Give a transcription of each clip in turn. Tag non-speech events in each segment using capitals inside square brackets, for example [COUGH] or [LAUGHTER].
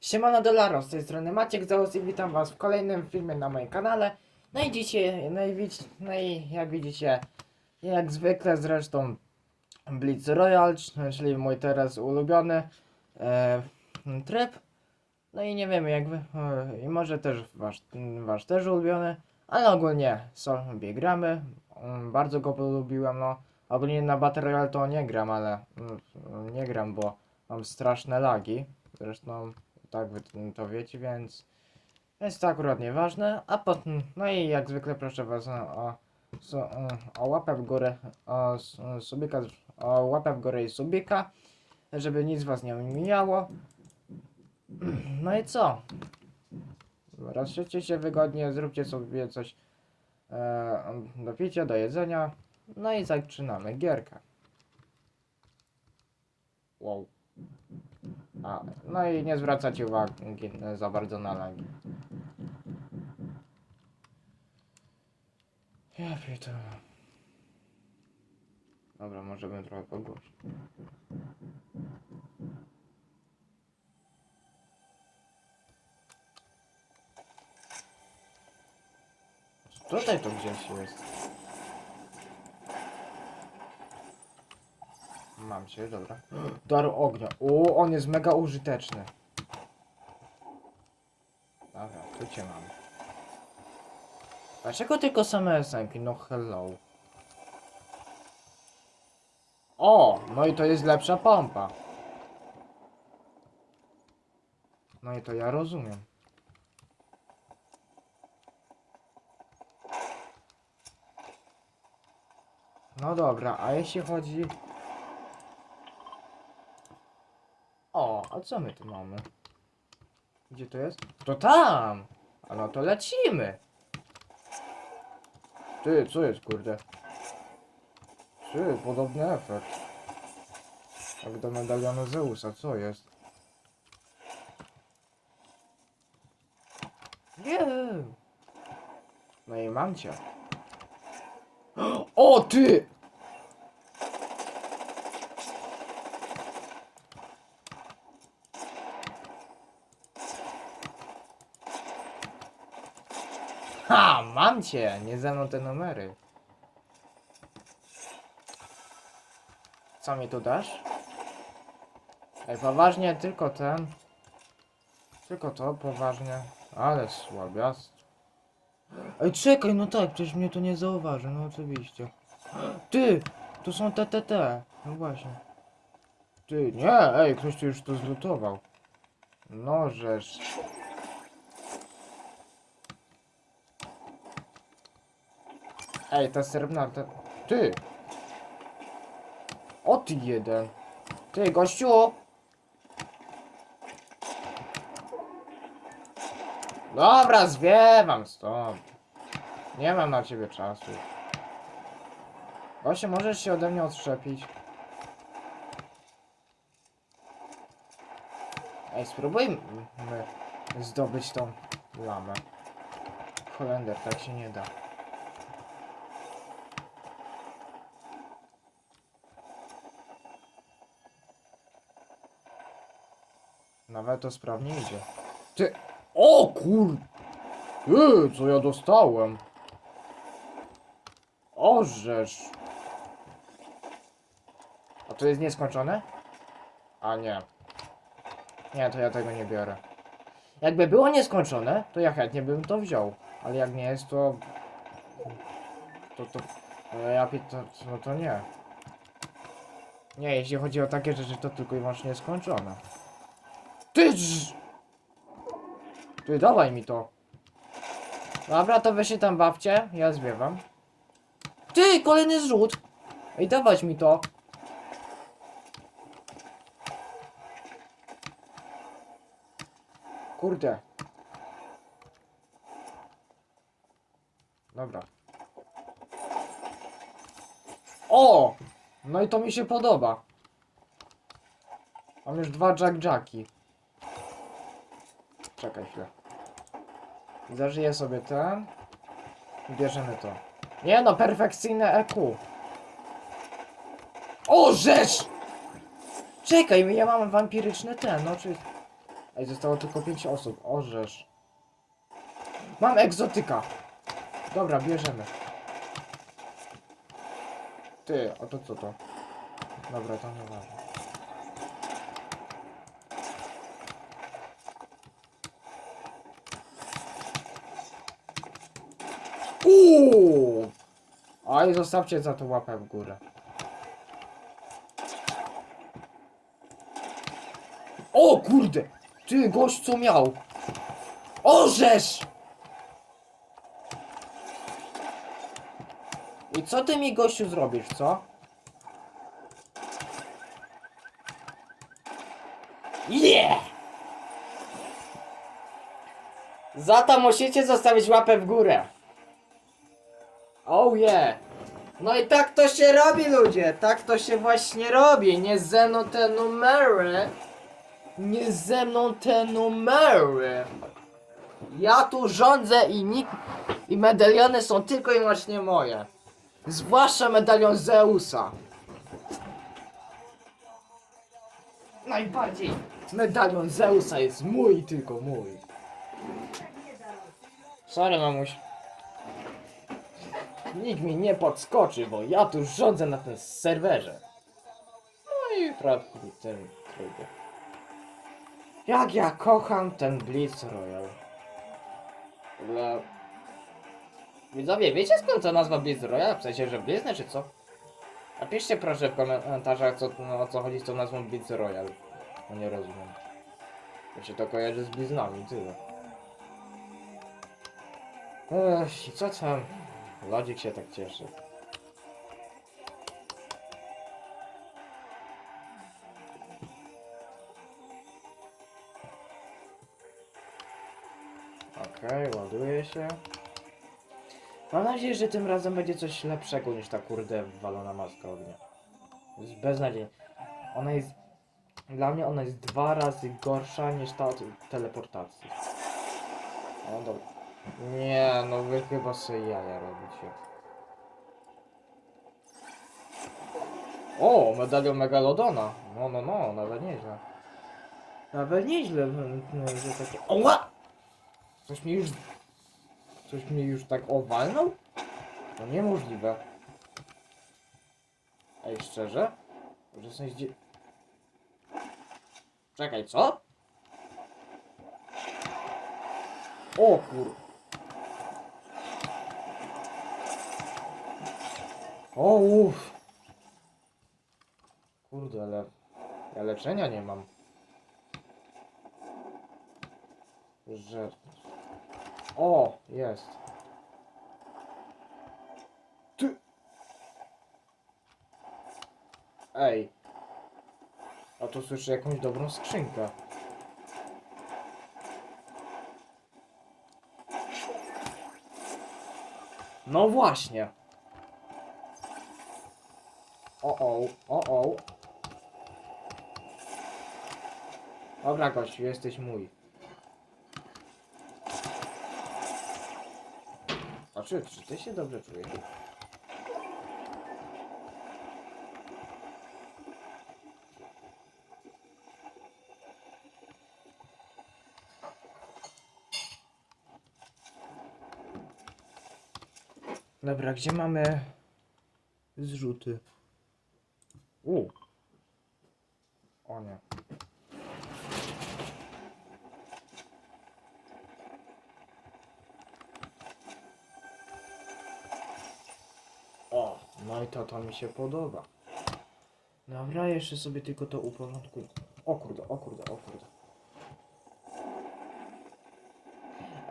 Siemano Dolaro, z tej strony Maciek Zaus i witam was w kolejnym filmie na moim kanale. No i dzisiaj, no i, no i jak widzicie, jak zwykle zresztą Blitz Royal, czyli mój teraz ulubiony e, tryb. No i nie wiemy jak wy, e, i może też wasz, wasz też ulubiony, ale ogólnie sobie gramy. Mm, Bardzo go polubiłem, no. Ogólnie na Battle Royale to nie gram, ale mm, nie gram, bo mam straszne lagi. Zresztą tak wy to wiecie, więc jest to akurat nieważne. A potem, no i jak zwykle proszę was o, o, o łapę w górę, o subika, o łapę w górę i subika, żeby nic was nie mijało. No i co? Rozszerzcie się wygodnie, zróbcie sobie coś e, do picia, do jedzenia. No i zaczynamy gierkę. Wow. A, no i nie zwracać uwagi za bardzo na lagi. Ja pierdolę. Dobra, możemy trochę pogłosić. Tutaj to gdzieś jest. Mam cię, dobra. Dar ognia. O, on jest mega użyteczny. Dobra, tu cię mam. Dlaczego tylko same esenki? No hello. O, no i to jest lepsza pompa. No i to ja rozumiem. No dobra, a jeśli chodzi... O, a co my tu mamy? Gdzie to jest? To tam! A no to lecimy! Ty, co jest kurde? Ty, podobny efekt. Jak do medalionu Zeusa, co jest? Nie! No i mam cię. [GASPS] O ty! Ha, mam cię! Nie ze mną te numery. Co mi tu dasz? Ej, poważnie, tylko ten. Tylko to, poważnie. Ale słabiast. Ej, czekaj, no tak, przecież mnie to nie zauważy, no oczywiście. Ty! Tu są TTT. No właśnie. Ty, nie, ej, ktoś tu już to zlutował. No żeż. Ej, ta srebrna, ta... Ty! O ty jeden! Ty, gościu! Dobra, zwiewam stąd. Nie mam na ciebie czasu. Gościu, możesz się ode mnie odszczepić? Ej, spróbujmy zdobyć tą lamę. Holender, tak się nie da. Nawet to sprawnie idzie. Ty... O kur... Ty, co ja dostałem? Orzesz. A to jest nieskończone? A nie. Nie, to ja tego nie biorę. Jakby było nieskończone, to ja chętnie bym to wziął. Ale jak nie jest, to... To to... Ja to, no to nie. Nie, jeśli chodzi o takie rzeczy, to tylko i wyłącznie skończone. Ty! Ty, dawaj mi to. Dobra, to wy się tam bawcie, ja zwiewam. Ty, kolejny zrzut! Ej, dawać mi to. Kurde. Dobra. O! No i to mi się podoba. Mam już dwa Jack Jacki. Czekaj chwilę. Zażyję sobie ten. Bierzemy to. Nie no, perfekcyjne EQ. O, rzecz! Czekaj, ja mam wampiryczny ten, no czy... Ej, zostało tylko 5 osób. Orzesz. Mam egzotyka. Dobra, bierzemy. Ty, a to co to? Dobra, to nie ważne. Uuu! Oj, zostawcie za to łapę w górę. O kurde! Ty, gość co miał? Orzesz! I co ty mi gościu zrobisz, co? Yeah! Za to musicie zostawić łapę w górę. Oh yeah! No i tak to się robi ludzie, tak to się właśnie robi, nie ze mną te numery. Nie ze mną te numery. Ja tu rządzę i nikt... I medaliony są tylko i wyłącznie moje. Zwłaszcza medalion Zeusa. Najbardziej medalion Zeusa jest mój, tylko mój. Sorry mamuś. Nikt mi nie podskoczy, bo ja tu rządzę na tym serwerze. No i prawda ten trudny. Jak ja kocham ten Blitz Royal. Ogóle... Widzowie, wiecie skąd ta nazwa Blitz Royal? W sensie, że Blizny czy co? Napiszcie proszę w komentarzach, co, no, o co chodzi z tą nazwą Blitz Royal. No nie rozumiem. To się to kojarzy z bliznami, tyle. Ech, co tam? Lodzik się tak cieszy. Okej, ładuje się. Mam nadzieję, że tym razem będzie coś lepszego niż ta kurde walona maska ognia. Jest beznadziejna. Ona jest... Dla mnie ona jest dwa razy gorsza niż ta od teleportacji. Dobra. Nie, no wy chyba sobie jaja robicie. O, medalion Megalodona. No, no, no, nawet nieźle. Nawet nieźle, mm, mm, że takie... Oła! Coś mi już... Coś mnie już tak owalnął? To niemożliwe. Ej, szczerze? Że coś dzie... Czekaj, co? O kur... O uff. Kurde, ale... Ja leczenia nie mam. Że... O, jest. Ty... Ej. A tu słyszę jakąś dobrą skrzynkę. No właśnie. O o, o. Dobra gościu, jesteś mój. A czy, czy ty się dobrze czujesz? Dobra, gdzie mamy zrzuty? U. O nie. O, no i to, to mi się podoba. Dobra, jeszcze sobie tylko to uporządkuję. O kurde, o kurde, o kurde.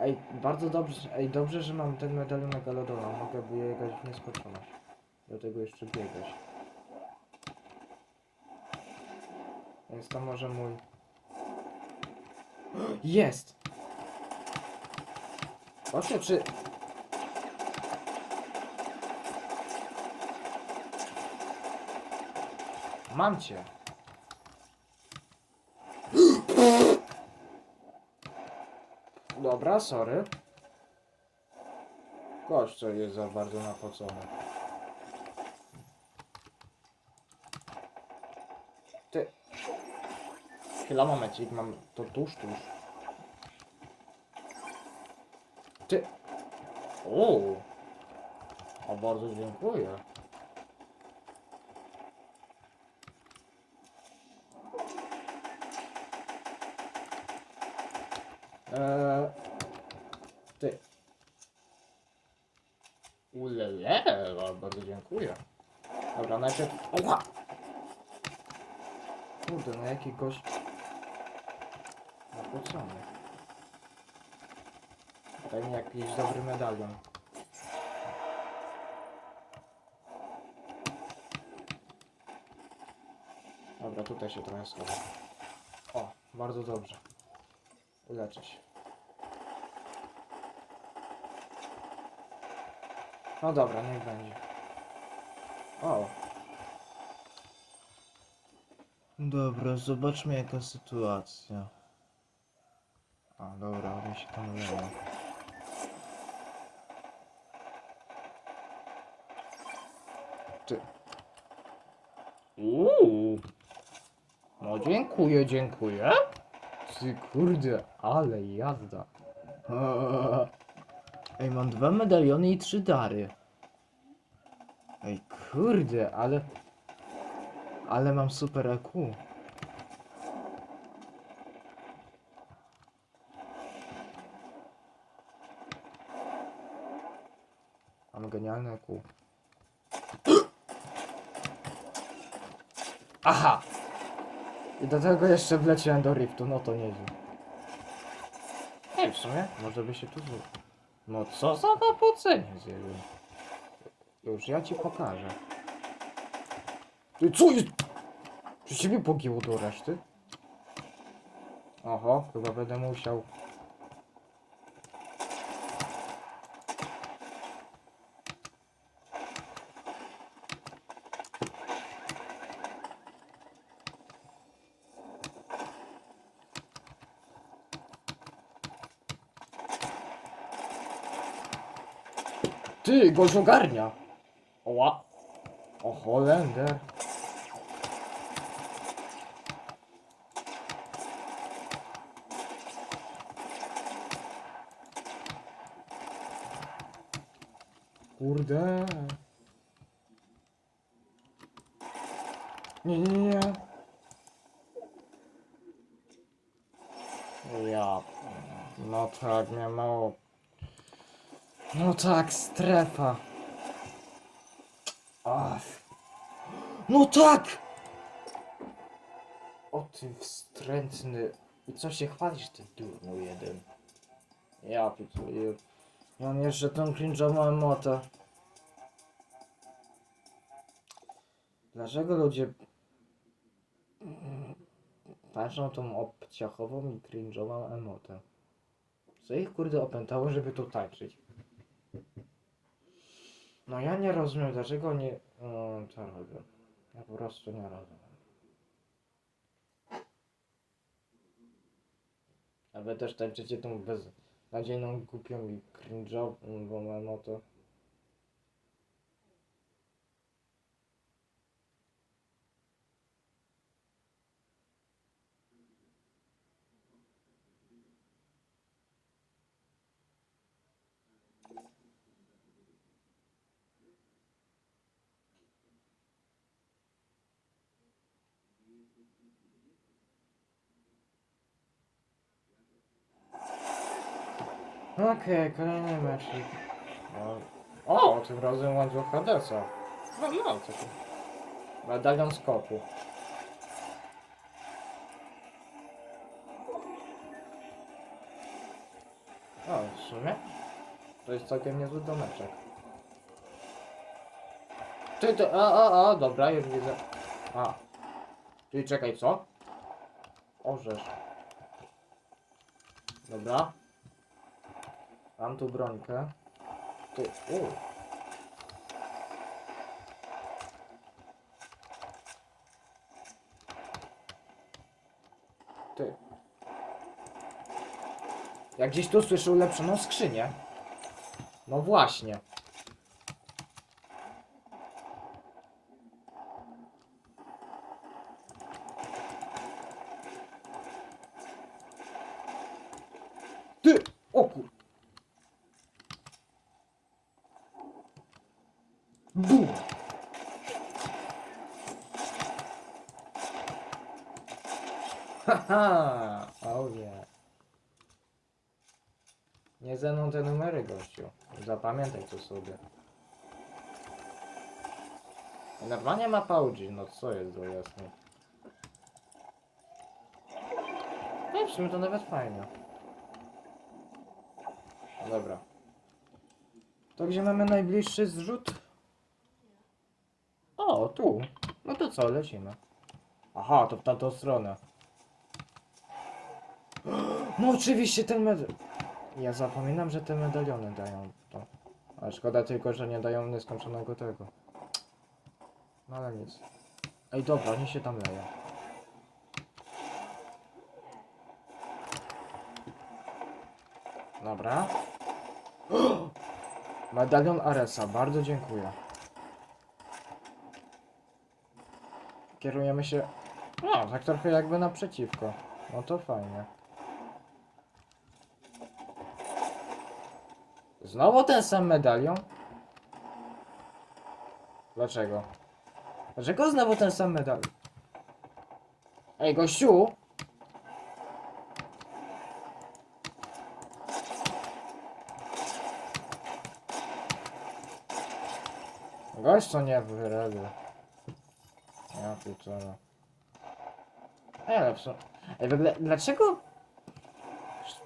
Ej, bardzo dobrze, ej, dobrze, że mam ten medalion Megalodona. Mogę biegać w nieskończoność. Do tego jeszcze biegać. Więc to może mój... [GASPS] Jest! Właśnie, czy... Mam cię. [GASPS] Dobra, sorry. Gość, co jest za bardzo napocony. Chwila, momencik, mam to tuż, tuż. Ty... O! O, bardzo dziękuję. Eee, ty. Ulele, bardzo dziękuję. Dobra, najpierw... Kurde, no jaki gość... Napłacony. Daj mi jakiś dobry medalion. Dobra, tutaj się trochę. O, bardzo dobrze. Uleczę się. No dobra, niech będzie. O. Dobra, zobaczmy jaka sytuacja. A, dobra, one się tam leją. Ty. Uuu. No dziękuję, dziękuję. Ty kurde, ale jazda. Ej, mam dwa medaliony i trzy dary. Ej, Kurde, ale... ale mam super EQ. Mam genialne kół. Aha! I do tego jeszcze wleciałem do riftu, no to nieźle. Ej, w sumie, może by się tu... zło- No co za napodzenie zjebie. Już ja ci pokażę. Ty co jest? Czy ciebie pogięło do reszty? Oho, chyba będę musiał... Ty, gość ogarnia! Oła! O Holender! Kurde! Nie, nie, nie! Ja... No tak, miałem mało no tak, strefa. Ach. No tak! O ty wstrętny. I co się chwalisz, ty durnu jeden? Ja pituję. On jeszcze tą cringe'ową emotę. Dlaczego ludzie patrzą tą obciachową i cringe'ową emotę? Co ich kurde opętało, żeby tu tańczyć? No ja nie rozumiem, dlaczego nie... No, co robią. Ja po prostu nie rozumiem. A wy też tańczycie tą beznadziejną, głupią i cringe'ową emotę. Okej, kolejny mecznik. No. O, tym razem łańcuch Hadesa. No, no, co tu? Medalion skoku. O, w sumie? To jest całkiem niezły domeczek. Ty, ty, a, a, a, dobra, już widzę. A. Czyli czekaj, co? Orzesz. Dobra. Mam tu brońkę. Ty, u. Ty. Jak gdzieś tu słyszę ulepszoną skrzynię. No właśnie. Ty! O kur... Bum! Haha! Oh yeah. Nie ze mną te numery, gościu. Zapamiętaj to sobie. Normalnie ma Paugi, no co jest do jasne. No w sumie to nawet fajne. Dobra. To gdzie mamy najbliższy zrzut? O, tu. No to co, lecimy. Aha, to w tamtą stronę. [GASPS] No oczywiście ten med... Ja zapominam, że te medaliony dają to. Ale szkoda tylko, że nie dają nieskończonego tego. No ale nic. Ej dobra, oni się tam leją. Dobra. [GASPS] Medalion Aresa, bardzo dziękuję. Kierujemy się... No, tak trochę jakby naprzeciwko. No to fajnie. Znowu ten sam medalion? Dlaczego? Dlaczego znowu ten sam medalion? Ej, gościu! Gość to nie wyrobił. Ja pierdolę. Ej, sumie... Ej, w ogóle, dlaczego...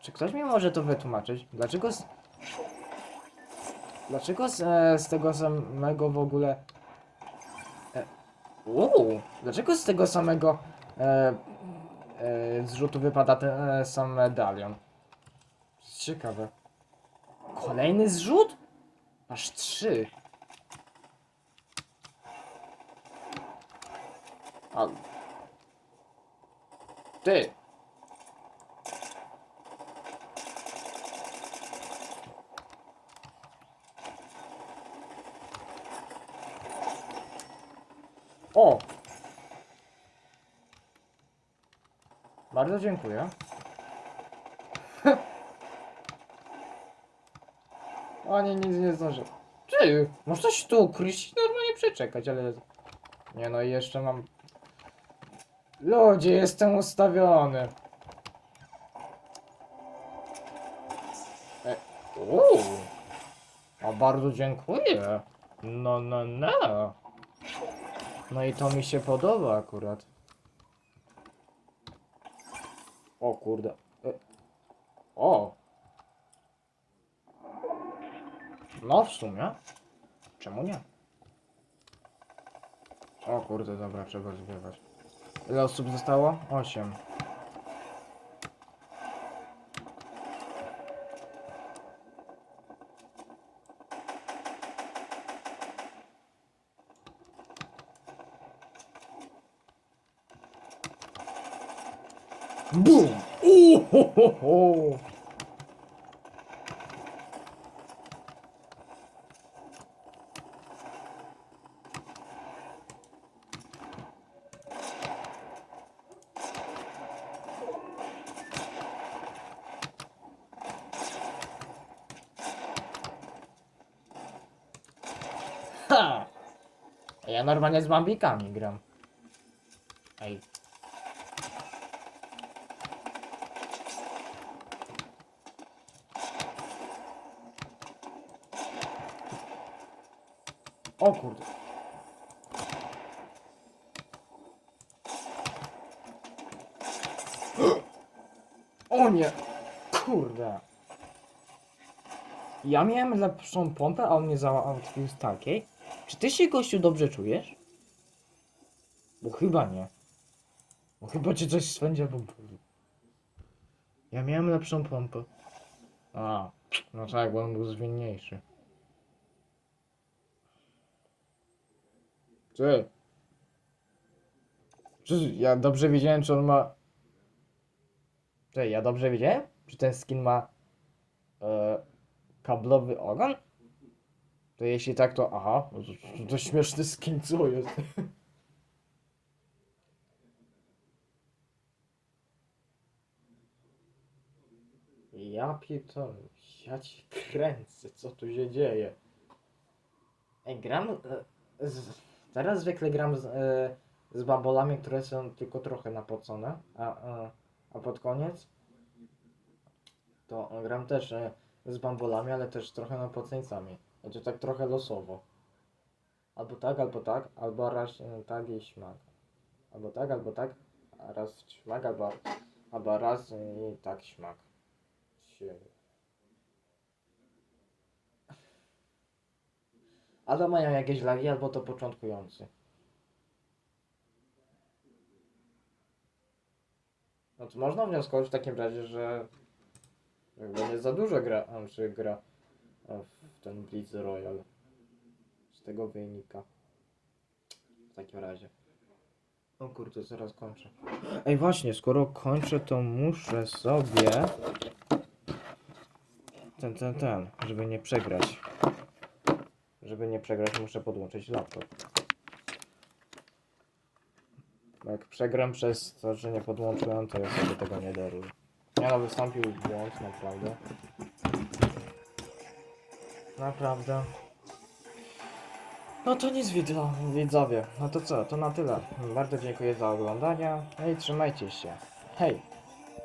Czy ktoś mi może to wytłumaczyć? Dlaczego... Dlaczego z, e, z tego samego w ogóle... E, dlaczego z tego samego e, e, zrzutu wypada ten e, sam medalion? Ciekawe. Kolejny zrzut? Aż trzy. A... Ty! O! Bardzo dziękuję. [LAUGHS] o nie, nic nie zdążę. Ty! Można się tu ukryć i normalnie przeczekać, ale... Nie no i jeszcze mam... Ludzie, jestem ustawiony. E. A bardzo dziękuję. No, no, no. No i to mi się podoba akurat. O kurde. E. O! No w sumie. Czemu nie? O kurde, dobra, trzeba zbierać. Ile osób zostało? 8. Uhohoho! Ha! Ja normalnie z bambikami gram. Ej. O kurde. O nie! Kurde. Ja miałem lepszą pompę, a on mnie załatwił z takiej. Czy ty się, gościu, dobrze czujesz? Bo chyba nie. Bo chyba cię coś swędzi albo boli. Ja miałem lepszą pompę. A, no tak, bo on był zwinniejszy. Czy? Ja dobrze wiedziałem, czy on ma... Czy ja dobrze wiedziałem? Czy ten skin ma... E, kablowy ogon? To jeśli tak, to aha, no to, to, śmieszny skin, co jest? Ja pitol, ja ci kręcę, co tu się dzieje? Ej, gram... e, Z, teraz zwykle gram z, e, z babolami, które są tylko trochę napocone, a, a, a pod koniec to gram też e, z bambolami, ale też trochę napoceńcami. Znaczy tak trochę losowo. Albo tak, albo tak, albo raz e, tak i śmak. Albo tak, albo tak, a raz śmak, albo, albo raz i tak śmak. Albo mają jakieś lagi, albo to początkujący. No to można wnioskować w takim razie, że jakby nie za dużo gra, czy gra w ten Blitz Royal. Z tego wynika. W takim razie. O kurde, zaraz kończę. Ej właśnie, skoro kończę, to muszę sobie ten, ten, ten, żeby nie przegrać. Żeby nie przegrać, muszę podłączyć laptop. Bo Jak przegram przez to, że nie podłączyłem, to ja sobie tego nie daruję. Nie no, wystąpił błąd, naprawdę. Naprawdę. No to nic widzo, widzowie. No to co, to na tyle. Bardzo dziękuję za oglądanie. No i trzymajcie się. Hej!